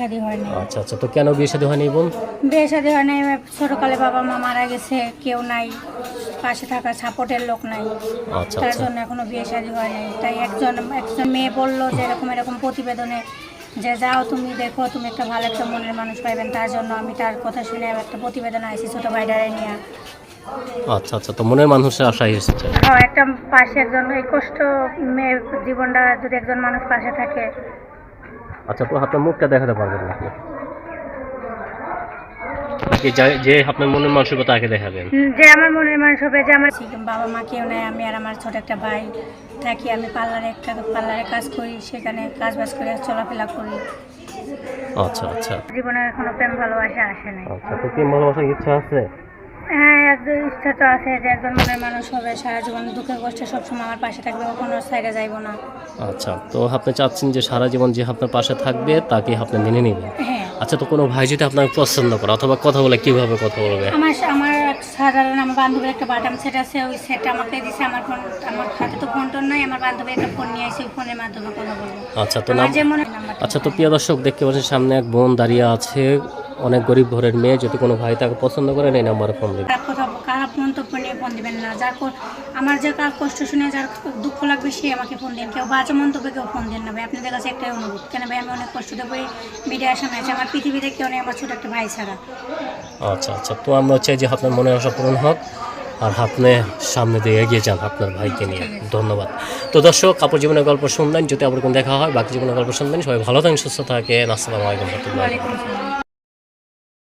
শাদী হয় আচ্ছা আচ্ছা তো কেন বিয়ে শাদী হয়নি বোন? বিয়ে শাদী হয় এবার ছোটকালে বাবা মা মারা গেছে কেউ নাই পাশে থাকা সাপোর্টের লোক নাই। আচ্ছা তার আচ্ছা। জন্য এখনও বিয়ে শাদী হয় নাই তাই একজন একজন মেয়ে বলল যে এরকম এরকম প্রতিবেদনে যে যাও তুমি দেখো তুমি একটা ভালো একটা মনের মানুষ পাইবেন তার জন্য আমি তার কথা শুনে একটা প্রতিবেদন আইছি ছোট ভাইডারে নিয়ে। আচ্ছা আচ্ছা তো মনের মানুষের আশাই এসেছে। হ্যাঁ একটা পাশে একজন এই কষ্ট মেয়ে জীবনটা যদি একজন মানুষ পাশে থাকে আচ্ছা তো আপনার মুখটা দেখাতে পারবেন না আপনি। যে আপনার মনের মানুষের আগে দেখাবেন। যে আমার মনের মানুষ হবে যে আমার বাবা মা কেউ নাই আমি আর আমার ছোট একটা ভাই থাকি আমি পার্লারে একটা পার্লারে কাজ করি সেখানে কাজ বাজ করে চলাফেরা করি। আচ্ছা আচ্ছা। জীবনে এখনও প্রেম ভালোবাসা আসে নাই। আচ্ছা তো ভালোবাসার ইচ্ছা আছে? তো আছে যে একজন মনের মানুষ হবে সারা জীবন দুঃখে কষ্টে সবসময় আমার পাশে থাকবে কখনো সাইডে যাইবো না। আচ্ছা তো আপনি চাচ্ছেন যে সারা জীবন যে আপনার পাশে থাকবে তাকে আপনি মেনে নেবেন? হ্যাঁ। আচ্ছা তো কোনো ভাই যদি আপনাকে পছন্দ করে অথবা কথা বলে কীভাবে কথা বলবে? আমার আমার সাধারণ আমার বান্ধবীর একটা বাটাম সেট আছে ওই সেটটা আমাকে দিছে আমার ফোন আমার হাতে তো ফোন টোন নাই আমার বান্ধবী একটা ফোন নিয়ে আসে ওই ফোনের মাধ্যমে কথা বলব। আচ্ছা তো নাম আচ্ছা তো প্রিয় দর্শক দেখতে পাচ্ছেন সামনে এক বোন দাঁড়িয়ে আছে অনেক গরিব ঘরের মেয়ে যদি কোনো ভাই তাকে পছন্দ করে এই নাম্বারে ফোন দেবে। খারাপ মন্তব্য নিয়ে ফোন দিবেন না। যার আমার যে কার কষ্ট শুনে যার দুঃখ লাগবে সে আমাকে ফোন দিন। কেউ বাজে মন্তব্যে কেউ ফোন দিন না ভাই। আপনাদের কাছে একটাই অনুরোধ কেন ভাই আমি অনেক কষ্ট দেবো মিডিয়ার সামনে আছে। আমার পৃথিবীতে কেউ নেই আমার ছোট একটা ভাই ছাড়া। আচ্ছা আচ্ছা। তো আমরা চাই যে আপনার মনের আশা পূরণ হোক আর আপনি সামনে দিয়ে এগিয়ে যান আপনার ভাইকে নিয়ে। ধন্যবাদ। তো দর্শক কাপড় জীবনের গল্প শুনলেন। যদি আবার কোনো দেখা হয় বাকি জীবনের গল্প শুনবেন সবাই ভালো থাকেন সুস্থ থাকেন। আসসালামু আলাইকুম রহমতুল্লাহ।